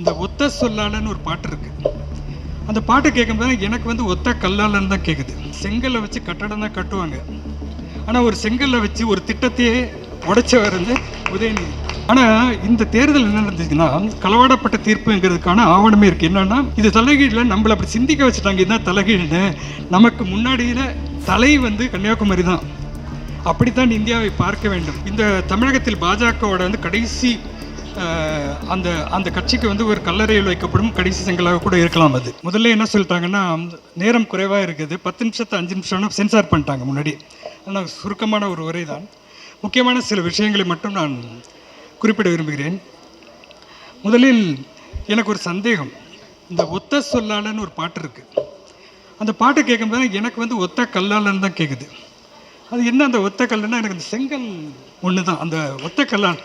இந்த ஒத்த சொல்லாலன்னு ஒரு பாட்டு இருக்கு. அந்த பாட்டை கேட்கும்போது எனக்கு வந்து ஒத்த கல்லாலன்னு தான் கேட்குது செங்கல்லை வச்சு கட்டடம் தான் கட்டுவாங்க. ஆனால் ஒரு செங்கல்லை வச்சு ஒரு திட்டத்தையே உடைச்சவர் வந்து உதயநிதி. ஆனால் இந்த தேர்தல் என்ன நடந்துச்சுன்னா களவாடப்பட்ட தீர்ப்புங்கிறதுக்கான ஆவணமே இருக்குது என்னன்னா இது தலைகீழில் நம்மளை அப்படி சிந்திக்க வச்சுட்டாங்க. இதுதான் தலைகீழ்னு நமக்கு முன்னாடியில் தலை வந்து கன்னியாகுமரி தான் அப்படித்தான் இந்தியாவை பார்க்க வேண்டும். இந்த தமிழகத்தில் பாஜகவோட வந்து கடைசி அந்த அந்த கட்சிக்கு வந்து ஒரு கல்லறையில் வைக்கப்படும் கடைசி செங்கலாக கூட இருக்கலாம் அது. முதல்ல என்ன சொல்லிட்டாங்கன்னா நேரம் குறைவாக இருக்குது. பத்து நிமிஷத்தை அஞ்சு நிமிஷம்னு சென்சார் பண்ணிட்டாங்க முன்னாடி ஆனால் சுருக்கமான ஒரு உரை தான். முக்கியமான சில விஷயங்களை மட்டும் நான் குறிப்பிட விரும்புகிறேன். முதலில் எனக்கு ஒரு சந்தேகம். இந்த ஒத்த சொல்லாளன்னு ஒரு பாட்டு இருக்குது அந்த பாட்டு கேட்கும்போது எனக்கு வந்து ஒத்த கல்லாலன்னு தான் கேட்குது அது என்ன அந்த ஒத்த கல்லுன்னா எனக்கு அந்த செங்கல் ஒன்று தான் அந்த ஒத்த கல்லால்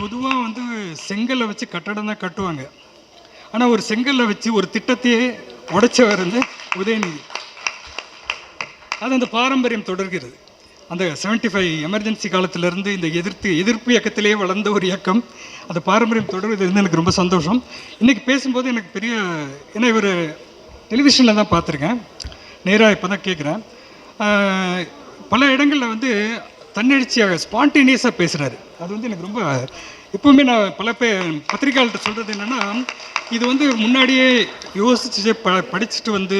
பொதுவாக வந்து செங்கல்லை வச்சு கட்டடம் தான் கட்டுவாங்க. ஆனால் ஒரு செங்கல்லை வச்சு ஒரு திட்டத்தையே உடைச்சவர் வந்து உதயநிதி. அது அந்த பாரம்பரியம் தொடர்கிறது. அந்த 75 ஃபைவ் எமர்ஜென்சி காலத்திலேருந்து இந்த எதிர்த்து எதிர்ப்பு இயக்கத்திலேயே வளர்ந்த ஒரு இயக்கம். அந்த பாரம்பரியம் தொடர்கிறது இருந்து எனக்கு ரொம்ப சந்தோஷம். இன்றைக்கி பேசும்போது எனக்கு பெரிய ஏன்னா இவர் டெலிவிஷனில் தான் பார்த்துருக்கேன். நேராக இப்போ தான் கேட்குறேன் பல இடங்களில் வந்து தன்னெழுச்சியாக ஸ்பான்டேனியஸாக பேசுகிறாரு அது வந்து எனக்கு ரொம்ப எப்பவுமே நான் பல பேர் பத்திரிகையாளர்கிட்ட சொல்கிறது என்னென்னா இது வந்து முன்னாடியே யோசிச்சு ப படிச்சுட்டு வந்து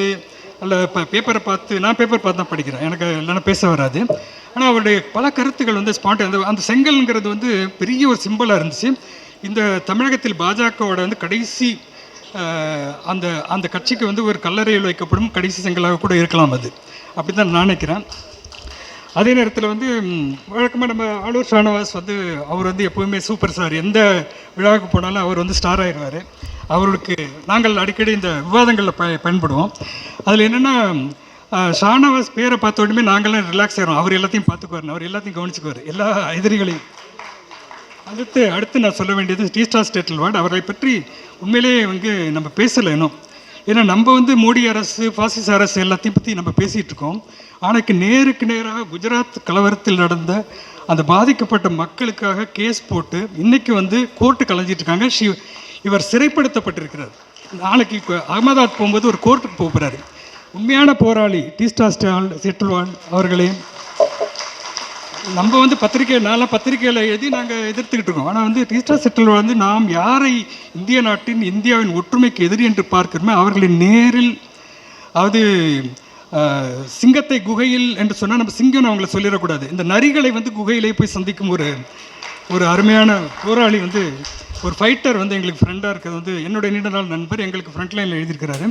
அல்ல இப்போ பேப்பரை பார்த்து நான் பேப்பர் பார்த்து தான் படிக்கிறேன். எனக்கு இல்லைன்னா பேச வராது. ஆனால் அவருடைய பல கருத்துக்கள் வந்து ஸ்பாட் அந்த அந்த செங்கல்ங்கிறது வந்து பெரிய ஒரு சிம்பிளாக இருந்துச்சு. இந்த தமிழகத்தில் பாஜகவோட வந்து கடைசி அந்த அந்த கட்சிக்கு வந்து ஒரு கல்லறையில் வைக்கப்படும் கடைசி செங்கலாக கூட இருக்கலாம் அது. அப்படி தான் நான் நினைக்கிறேன். அதே நேரத்தில் வந்து வழக்கமாக நம்ம ஆளூர் ஷானவாஸ் வந்து அவர் வந்து எப்போவுமே சூப்பர் ஸ்டார். எந்த விழாவுக்கு போனாலும் அவர் வந்து ஸ்டார் ஆயிடுவார். அவருக்கு நாங்கள் அடிக்கடி இந்த விவாதங்களில் ப பயன்படுவோம். அதில் என்னென்னா ஷானவாஸ் பேரை பார்த்த உடனே நாங்களாம் ரிலாக்ஸ் ஆகிறோம் அவர் எல்லாத்தையும் பார்த்துக்குவார் அவர் எல்லாத்தையும் கவனிச்சுக்குவார். எல்லா எதிரிகளையும். அடுத்து அடுத்து நான் சொல்ல வேண்டியது டீஸ்டா ஸ்டேட்டில் வார்டு அவரை பற்றி உண்மையிலேயே வந்து நம்ம பேசலை இன்னும். ஏன்னா நம்ம வந்து மோடி அரசு பாசிச அரசு எல்லாத்தையும் பற்றி நம்ம பேசிகிட்டு இருக்கோம். ஆனால் நேருக்கு நேராக குஜராத் கலவரத்தில் நடந்த அந்த பாதிக்கப்பட்ட மக்களுக்காக கேஸ் போட்டு இன்றைக்கி வந்து கோர்ட்டு கலைஞ்சிட்ருக்காங்க ஷி இவர் சிறைப்படுத்தப்பட்டிருக்கிறார். நாளைக்கு இப்போ அகமதாபாத் போகும்போது ஒரு கோர்ட்டுக்கு போக போகிறாரு உண்மையான போராளி டீஸ்டா ஸ்டால் செட்டில்வான் அவர்களே நம்ம வந்து பத்திரிகை நான்லாம் பத்திரிகையில் எழுதி நாங்கள் எதிர்த்துக்கிட்டு இருக்கோம். ஆனால் வந்து டீஸ்டர் செட்டில் வந்து நாம் யாரை இந்திய நாட்டின் இந்தியாவின் ஒற்றுமைக்கு எதிரி என்று பார்க்கிறோமே அவர்களை நேரில் அதாவது சிங்கத்தை குகையில் என்று சொன்னால் நம்ம சிங்கம்னு அவங்கள சொல்லிடக்கூடாது. இந்த நரிகளை வந்து குகையிலே போய் சந்திக்கும் ஒரு ஒரு அருமையான போராளி வந்து ஒரு ஃபைட்டர் வந்து எங்களுக்கு ஃப்ரெண்டாக இருக்கிறது. வந்து என்னுடைய நீண்ட நாள் நண்பர் எங்களுக்கு ஃப்ரண்ட் லைனில் எழுதியிருக்கிறாரு.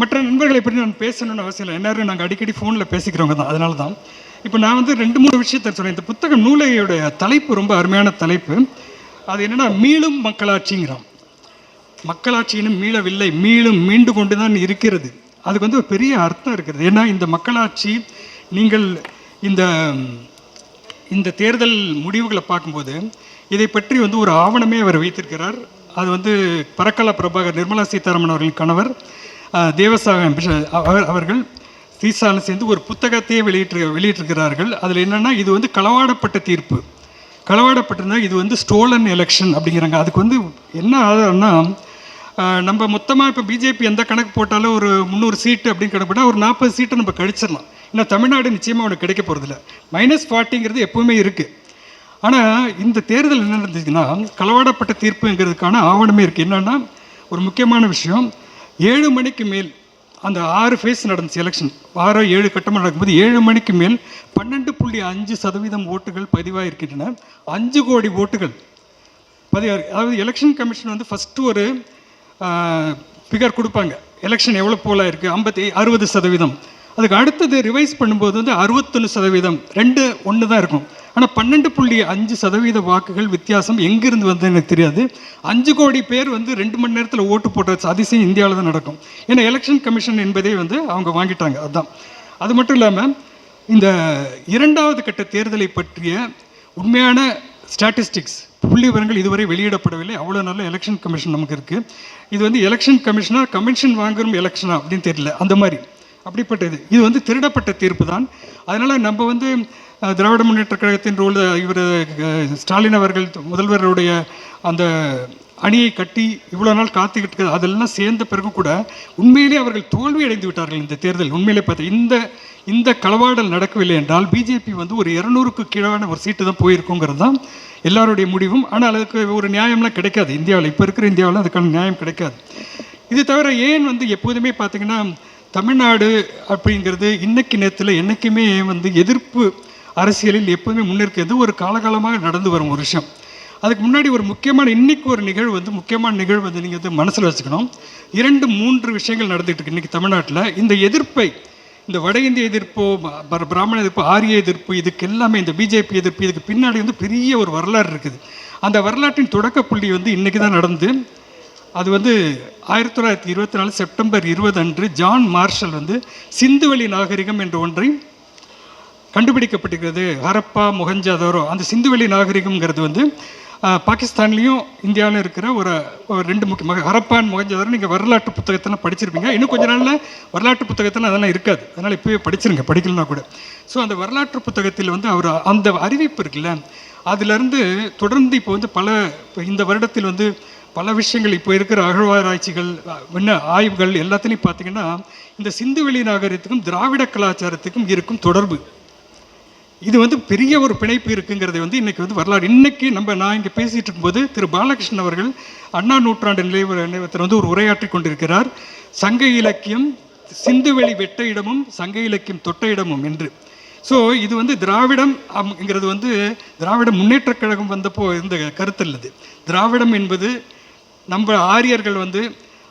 மற்ற நண்பர்களை பற்றி நான் பேசணும்னு அவசியம் இல்லை. எல்லோரும் நாங்கள் அடிக்கடி ஃபோனில் பேசிக்கிறவங்க தான். அதனால தான் இப்போ நான் வந்து ரெண்டு மூணு விஷயத்தை சொல்கிறேன் இந்த புத்தக நூலையுடைய தலைப்பு ரொம்ப அருமையான தலைப்பு. அது என்னென்னா மீளும் மக்களாட்சிங்கிறான். மக்களாட்சியினும் மீளவில்லை மீளும் மீண்டு கொண்டு தான் இருக்கிறது. அதுக்கு வந்து ஒரு பெரிய அர்த்தம் இருக்கிறது ஏன்னா இந்த மக்களாட்சி நீங்கள் இந்த இந்த தேர்தல் முடிவுகளை பார்க்கும்போது இதை பற்றி வந்து ஒரு ஆவணமே அவர் வைத்திருக்கிறார். அது வந்து பரக்கலா பிரபாகர் நிர்மலா சீதாராமன் அவர்களின் கணவர் அஹ், தேவசாகம் அவர் அவர்கள் சீசாலும் சேர்ந்து ஒரு புத்தகத்தையே வெளியிட்டு வெளியிட்டிருக்கிறார்கள். அதில் என்னென்னா இது வந்து களவாடப்பட்ட தீர்ப்பு. களவாடப்பட்டிருந்தால் இது வந்து ஸ்டோலன் எலெக்ஷன் அப்படிங்கிறாங்க. அதுக்கு வந்து என்ன ஆதாரம்னா நம்ம மொத்தமாக இப்போ பிஜேபி எந்த கணக்கு போட்டாலும் ஒரு முந்நூறு சீட்டு அப்படின்னு கணக்கு போட்டால் ஒரு நாற்பது சீட்டை நம்ம கழிச்சிடலாம். ஏன்னா தமிழ்நாடு நிச்சயமாக அவனுக்கு கிடைக்க போகிறதில்ல மைனஸ் ஃபார்ட்டிங்கிறது எப்பவுமே இருக்குது ஆனால் இந்த தேர்தல் என்ன நடந்துச்சுன்னா களவாடப்பட்ட தீர்ப்புங்கிறதுக்கான ஆவணமே இருக்குது என்னென்னா ஒரு முக்கியமான விஷயம் ஏழு மணிக்கு மேல் அந்த ஆறு ஃபேஸ் நடந்துச்சு எலெக்ஷன் ஆறோ ஏழு கட்டமாக நடக்கும்போது ஏழு மணிக்கு மேல் பன்னெண்டு புள்ளி அஞ்சு சதவீதம் ஓட்டுகள் பதிவாக இருக்கின்றன அஞ்சு கோடி ஓட்டுகள் பதிவாக அதாவது எலெக்ஷன் கமிஷன் வந்து ஃபஸ்ட்டு ஒரு ஃபிகர் கொடுப்பாங்க. எலெக்ஷன் எவ்வளோ போலாக இருக்குது ஐம்பத்தி அறுபது சதவீதம். அதுக்கு அடுத்தது ரிவைஸ் பண்ணும்போது வந்து அறுபத்தொன்று சதவீதம். ரெண்டு ஒன்று தான் இருக்கும். ஆனால் பன்னெண்டு புள்ளி அஞ்சு சதவீத வாக்குகள் வித்தியாசம் எங்கிருந்து வந்து எனக்கு தெரியாது. அஞ்சு கோடி பேர் வந்து ரெண்டு மணி நேரத்தில் ஓட்டு போட்ட அதிசயம் இந்தியாவில் தான் நடக்கும். ஏன்னா எலெக்ஷன் கமிஷன் என்பதே வந்து அவங்க வாங்கிட்டாங்க அதுதான் அது மட்டும் இல்லாமல் இந்த இரண்டாவது கட்ட தேர்தலை பற்றிய உண்மையான ஸ்டாட்டிஸ்டிக்ஸ் புள்ளி விவரங்கள் இதுவரை வெளியிடப்படவில்லை. அவ்வளோ நல்ல எலெக்ஷன் கமிஷன் நமக்கு இருக்குது இது வந்து எலெக்ஷன் கமிஷனா கமிஷன் வாங்குறோம் எலெக்ஷனா அப்படின்னு தெரியல. அந்த மாதிரி. அப்படிப்பட்டது. இது வந்து திருடப்பட்ட தீர்ப்பு தான். அதனால் நம்ம வந்து திராவிட முன்னேற்ற கழகத்தின் ரோல் இவர் ஸ்டாலின் அவர்கள் முதல்வருடைய அந்த அணியை கட்டி இவ்வளோ நாள் காத்துக்கிட்டு அதெல்லாம் சேர்ந்த பிறகு கூட உண்மையிலே அவர்கள் தோல்வி அடைந்து விட்டார்கள் இந்த தேர்தல். உண்மையிலே பார்த்தா இந்த இந்த களவாடல் நடக்கவில்லை என்றால் பிஜேபி வந்து ஒரு இரநூறுக்கு கீழான ஒரு சீட்டு தான் போயிருக்குங்கிறது தான் எல்லாருடைய முடிவும். ஆனால் அதுக்கு ஒரு நியாயம்லாம் கிடைக்காது. இந்தியாவில் இப்போ இருக்கிற இந்தியாவில் அதுக்கான நியாயம் கிடைக்காது. இது தவிர ஏன் வந்து எப்போதுமே பார்த்திங்கன்னா தமிழ்நாடு அப்படிங்கிறது இன்னைக்கு நேரத்தில் என்றைக்குமே வந்து எதிர்ப்பு அரசியலில் எப்போதுமே முன்னிற்கிறது ஒரு காலகாலமாக நடந்து வரும் ஒரு விஷயம். அதுக்கு முன்னாடி ஒரு முக்கியமான இன்னைக்கு ஒரு நிகழ்வு வந்து முக்கியமான நிகழ்வு வந்து நீங்கள் வந்து மனசில் வச்சுக்கணும். இரண்டு மூன்று விஷயங்கள் நடந்துகிட்டு இருக்கு இன்னைக்கு தமிழ்நாட்டில். இந்த எதிர்ப்பை இந்த வட இந்திய எதிர்ப்போ பிராமண எதிர்ப்பு ஆரிய எதிர்ப்பு இதுக்கு எல்லாமே இந்த பிஜேபி எதிர்ப்பு இதுக்கு பின்னாடி வந்து பெரிய ஒரு வரலாறு இருக்குது. அந்த வரலாற்றின் தொடக்க புள்ளி வந்து இன்றைக்கி தான் நடந்து அது வந்து ஆயிரத்தி தொள்ளாயிரத்தி இருபத்தி நாலு செப்டம்பர் இருபது அன்று ஜான் மார்ஷல் வந்து சிந்துவெளி நாகரிகம் என்ற ஒன்றை கண்டுபிடிக்கப்பட்டிருக்கிறது. ஹரப்பா மொஹஞ்சதாரோ அந்த சிந்துவெளி நாகரிகம்ங்கிறது வந்து பாகிஸ்தான்லேயும் இந்தியாவிலும் இருக்கிற ஒரு ரெண்டு முக்கிய ஹரப்பான் மொஹஞ்சதாரோ நீங்கள் வரலாற்று புத்தகத்தெல்லாம் படிச்சிருப்பீங்க. இன்னும் கொஞ்ச நாளில் வரலாற்று புத்தகத்தில் அதெல்லாம் இருக்காது. அதனால் இப்போயே படிச்சிருங்க படிக்கலனா கூட. ஸோ அந்த வரலாற்று புத்தகத்தில் வந்து அவர் அந்த அறிவிப்பு இருக்குல்ல அதிலிருந்து தொடர்ந்து இப்போ வந்து பல இப்போ இந்த வருடத்தில் வந்து பல விஷயங்கள் இப்போ இருக்கிற அகழ்வாராய்ச்சிகள் என்ன ஆய்வுகள் எல்லாத்துலேயும் பார்த்தீங்கன்னா இந்த சிந்துவெளி நாகரிகத்துக்கும் திராவிட கலாச்சாரத்துக்கும் இருக்கும் தொடர்பு. இது வந்து பெரிய ஒரு பிணைப்பு இருக்குங்கிறது வந்து இன்னைக்கு வந்து வரலாறு. இன்னைக்கு நம்ம நான் இங்கே பேசிட்டு இருக்கும்போது திரு பாலகிருஷ்ணன் அவர்கள் அண்ணா நூற்றாண்டு நிலைவு நிலையத்தில் வந்து ஒரு உரையாற்றி கொண்டிருக்கிறார். சங்க இலக்கியம் சிந்துவெளி வெட்ட இடமும் சங்க இலக்கியம் தொட்ட இடமும் என்று. ஸோ இது வந்து திராவிடம் அப்படிங்கிறது வந்து திராவிட முன்னேற்றக் கழகம் வந்தப்போ இருந்த கருத்து இல்லது திராவிடம் என்பது நம்ம ஆரியர்கள் வந்து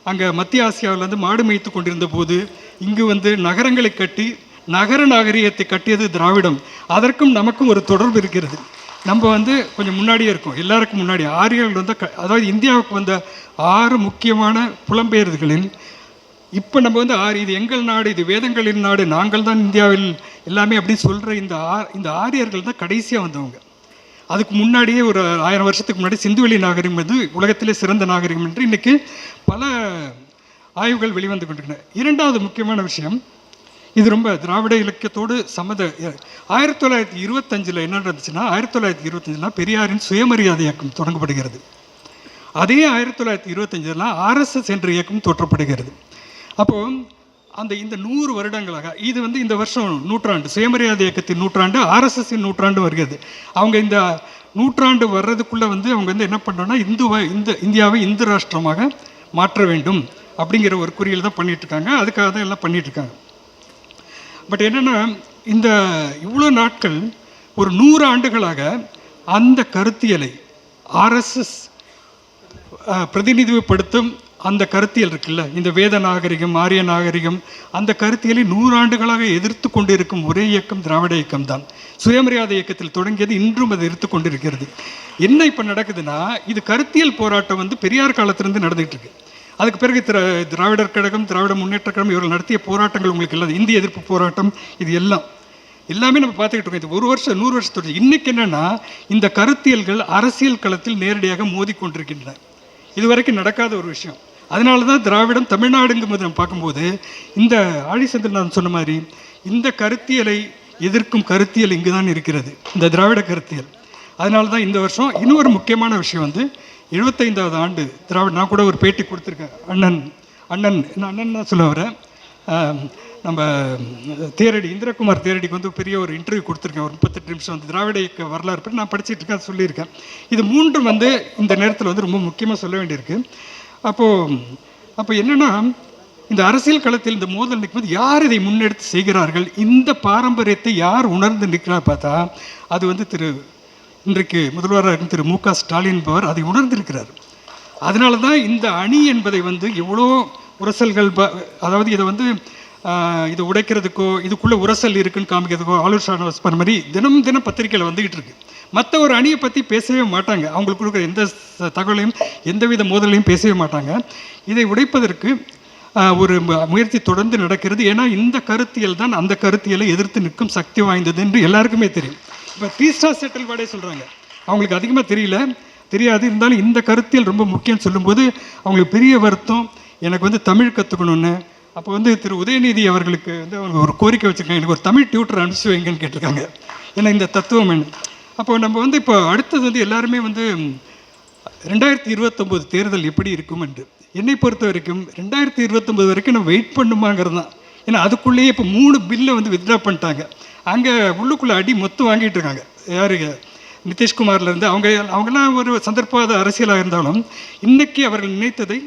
அங்கே மத்திய ஆசியாவில் வந்து மாடு மேய்த்து கொண்டிருந்த போது இங்கு வந்து நகரங்களை கட்டி நகர நாகரிகத்தை கட்டியது திராவிடம். அதற்கும் நமக்கும் ஒரு தொடர்பு இருக்கிறது. நம்ம வந்து கொஞ்சம் முன்னாடியே இருக்கோம். எல்லாருக்கும் முன்னாடி. ஆரியர்கள் வந்து க- அதாவது இந்தியாவுக்கு வந்த ஆறு முக்கியமான புலம்பெயர்களில் இப்போ நம்ம வந்து ஆறு இது எங்கள் நாடு இது வேதங்களின் நாடு நாங்கள் தான் இந்தியாவில் எல்லாமே அப்படின்னு சொல்கிற இந்த ஆ இந்த ஆரியர்கள் தான் கடைசியாக வந்தவங்க. அதுக்கு முன்னாடியே ஒரு ஆயிரம் வருஷத்துக்கு முன்னாடி சிந்துவெளி நாகரிகம் வந்து உலகத்திலே சிறந்த நாகரிகம் என்று இன்றைக்கி பல ஆய்வுகள் வெளிவந்து கொண்டிருக்கின்றன. இரண்டாவது முக்கியமான விஷயம் இது ரொம்ப திராவிட இலக்கியத்தோடு சமத ஆயிரத்தி தொள்ளாயிரத்தி இருபத்தஞ்சில் என்ன நடந்துச்சுன்னா ஆயிரத்தி தொள்ளாயிரத்தி இருபத்தஞ்சில் பெரியாரின் சுயமரியாதை இயக்கம் தொடங்கப்படுகிறது. அதே ஆயிரத்தி தொள்ளாயிரத்தி இருபத்தஞ்சில் ஆர்எஸ்எஸ் என்ற இயக்கம் தோற்றப்படுகிறது அப்போது அந்த இந்த நூறு வருடங்களாக இது வந்து இந்த வருஷம் நூற்றாண்டு சுயமரியாதை இயக்கத்தின் நூற்றாண்டு ஆர்எஸ்எஸ்ஸின் நூற்றாண்டு வருகிறது. அவங்க இந்த நூற்றாண்டு வர்றதுக்குள்ளே வந்து அவங்க வந்து என்ன பண்ணுறோன்னா இந்துவை இந்த இந்தியாவை இந்து ராஷ்டிரமாக மாற்ற வேண்டும் அப்படிங்கிற ஒரு குறியில் தான் பண்ணிகிட்ருக்காங்க இருக்காங்க. அதுக்காக தான் எல்லாம் பண்ணிகிட்ருக்காங்க இருக்காங்க. பட் என்னென்னா இந்த இவ்வளோ நாட்கள் ஒரு நூறு ஆண்டுகளாக அந்த கருத்தியலை ஆர்எஸ்எஸ் பிரதிநிதிப்படுத்தும் அந்த கருத்தியல் இருக்குல்ல? இந்த வேத நாகரிகம் ஆரிய நாகரிகம் அந்த கருத்தியலை நூறாண்டுகளாக எதிர்த்து கொண்டிருக்கும் ஒரே இயக்கம் திராவிட இயக்கம் தான் சுயமரியாதை இயக்கத்தில் தொடங்கியது இன்றும் அது எதிர்த்து கொண்டிருக்கிறது. என்ன இப்போ நடக்குதுன்னா இது கருத்தியல் போராட்டம் வந்து பெரியார் காலத்திலிருந்து நடந்துகிட்டு இருக்கு. அதுக்கு பிறகு திரா திராவிடர் கழகம் திராவிட முன்னேற்ற கழகம் இவர்கள் நடத்திய போராட்டங்கள் உங்களுக்கு இல்லாத இந்திய எதிர்ப்பு போராட்டம் இது எல்லாம். எல்லாமே நம்ம பார்த்துக்கிட்டு இருக்கோம். இது ஒரு வருஷம் நூறு வருஷத்தோட இன்னைக்கு என்னென்னா இந்த கருத்தியல்கள் அரசியல் களத்தில் நேரடியாக மோதிக்கொண்டிருக்கின்றன இது வரைக்கும் நடக்காத ஒரு விஷயம். அதனால தான் திராவிடம் தமிழ்நாடுங்கும்போது நம்ம பார்க்கும்போது இந்த ஆழிசந்திரநாதன் சொன்ன மாதிரி இந்த கருத்தியலை எதிர்க்கும் கருத்தியல் இங்கு தான் இருக்கிறது. இந்த திராவிட கருத்தியல். அதனால தான் இந்த வருஷம் இன்னொரு முக்கியமான விஷயம் வந்து எழுபத்தைந்தாவது ஆண்டு திராவிட நான் கூட ஒரு பேட்டி கொடுத்துருக்கேன். அண்ணன் அண்ணன் நான் அண்ணன் தான் சொல்ல வரேன் நம்ம தேரடி இந்திரகுமார் தேரடிக்கு வந்து பெரிய ஒரு இன்டர்வியூ கொடுத்துருக்கேன். ஒரு முப்பத்தெட்டு நிமிஷம் வந்து திராவிட இயக்க வரலாறு பற்றி நான் படிச்சிட்டு இருக்கேன் சொல்லியிருக்கேன். இது மூன்றும் வந்து இந்த நேரத்தில் வந்து ரொம்ப முக்கியமாக சொல்ல வேண்டியிருக்கு. அப்போது அப்போ என்னென்னா இந்த அரசியல் களத்தில் இந்த மோதல் நிற்கும்போது யார் இதை முன்னெடுத்து செய்கிறார்கள்? இந்த பாரம்பரியத்தை யார் உணர்ந்து நிற்கிறா பார்த்தா அது வந்து திரு இன்றைக்கு முதல்வராக திரு மு க ஸ்டாலின் என்பவர் அதை உணர்ந்திருக்கிறார். அதனால தான் இந்த அணி என்பதை வந்து எவ்வளோ உரசல்கள் ப- அதாவது இதை வந்து இதை உடைக்கிறதுக்கோ இதுக்குள்ளே உரசல் இருக்குன்னு காமிக்கிறதுக்கோ ஆலோசனை பண்ண மாதிரி தினம் தினம் பத்திரிக்கையில் வந்துகிட்டு இருக்கு. மற்ற ஒரு அணியை பற்றி பேசவே மாட்டாங்க. அவங்களுக்கு கொடுக்குற எந்த தகவலையும் எந்தவித மோதலையும் பேசவே மாட்டாங்க. இதை உடைப்பதற்கு ஒரு முயற்சி தொடர்ந்து நடக்கிறது. ஏன்னா இந்த கருத்தியல் தான் அந்த கருத்தியலை எதிர்த்து நிற்கும் சக்தி வாய்ந்தது என்று எல்லாருக்குமே தெரியும். இப்போ தீஸ்டா செட்டில் வாடே சொல்கிறாங்க அவங்களுக்கு அதிகமாக தெரியல. தெரியாது. இருந்தாலும் இந்த கருத்தியல் ரொம்ப முக்கியம்னு சொல்லும்போது அவங்களுக்கு பெரிய வருத்தம். எனக்கு வந்து தமிழ் கற்றுக்கணுன்னு அப்போ வந்து திரு. உதயநிதி அவர்களுக்கு வந்து அவங்க ஒரு கோரிக்கை வச்சுருக்காங்க. எனக்கு ஒரு தமிழ் டியூட்டர் அனுப்பிச்சு வைங்கன்னு கேட்டிருக்காங்க. ஏன்னா இந்த தத்துவம் என்ன? அப்போ நம்ம வந்து இப்போ அடுத்தது வந்து எல்லாருமே வந்து ரெண்டாயிரத்தி இருபத்தொம்போது தேர்தல் எப்படி இருக்கும் என்று என்னை பொறுத்த வரைக்கும் ரெண்டாயிரத்தி இருபத்தொம்போது வரைக்கும் நம்ம வெயிட் பண்ணுமாங்கிறது தான். ஏன்னா அதுக்குள்ளேயே இப்போ மூணு பில்லை வந்து வித்ட்ரா பண்ணிட்டாங்க. அங்கே உள்ளுக்குள்ளே அடி மொத்தம் வாங்கிட்டு இருக்காங்க. யாரு நிதிஷ்குமார்லேருந்து அவங்க அவங்கெல்லாம் ஒரு சந்தர்ப்பாத அரசியலாக இருந்தாலும் இன்னைக்கு அவர்கள் நினைத்ததை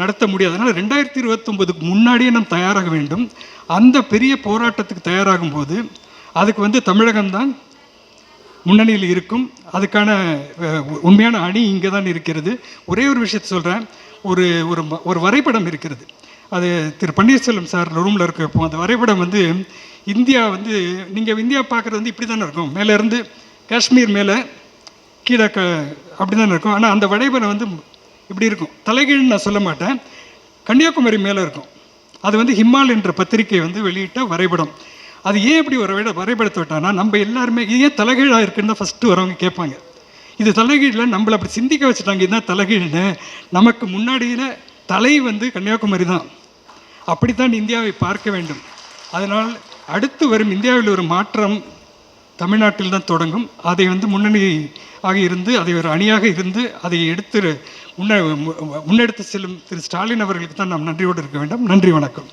நடத்த முடியாது. அதனால் ரெண்டாயிரத்தி இருபத்தொம்போதுக்கு முன்னாடியே நாம் தயாராக வேண்டும். அந்த பெரிய போராட்டத்துக்கு தயாராகும் போது அதுக்கு வந்து தமிழகம்தான் முன்னணியில் இருக்கும். அதுக்கான உண்மையான அணி இங்கே தான் இருக்கிறது. ஒரே ஒரு விஷயத்தை சொல்கிறேன் ஒரு ஒரு ஒரு வரைபடம் இருக்கிறது. அது திரு பன்னீர்செல்வம் சார் ரூமில் இருக்கப்போ அந்த வரைபடம் வந்து இந்தியா வந்து நீங்கள் இந்தியா பார்க்குறது வந்து இப்படி தானே இருக்கும் மேலேருந்து காஷ்மீர் மேலே கீழே க அப்படி தானே இருக்கும். ஆனால் அந்த வரைபடம் வந்து இப்படி இருக்கும். தலைகீழ்னு நான் சொல்ல மாட்டேன். கன்னியாகுமரி மேலே இருக்கும். அது வந்து ஹிமால் என்ற பத்திரிகை வந்து வெளியிட்ட வரைபடம். அது ஏன் இப்படி ஒரு விட வரைபடத்தை விட்டானா நம்ம எல்லாருமே ஏன் தலைகீழாக இருக்குன்னு தான் ஃபஸ்ட்டு வரவங்க கேட்பாங்க. இது தலைகீழில் நம்மளை அப்படி சிந்திக்க வச்சுட்டாங்க. இதுதான் தலைகீழ்னு. நமக்கு முன்னாடியில் தலை வந்து கன்னியாகுமரி தான். அப்படித்தான் இந்தியாவை பார்க்க வேண்டும். அதனால் அடுத்து வரும் இந்தியாவில் ஒரு மாற்றம் தமிழ்நாட்டில் தான் தொடங்கும். அதை வந்து முன்னணி ஆக இருந்து அதை ஒரு அணியாக இருந்து அதை எடுத்து முன்ன முன்னெடுத்து செல்லும் திரு ஸ்டாலின் அவர்களுக்கு தான் நாம் நன்றியோடு இருக்க வேண்டும். நன்றி வணக்கம்.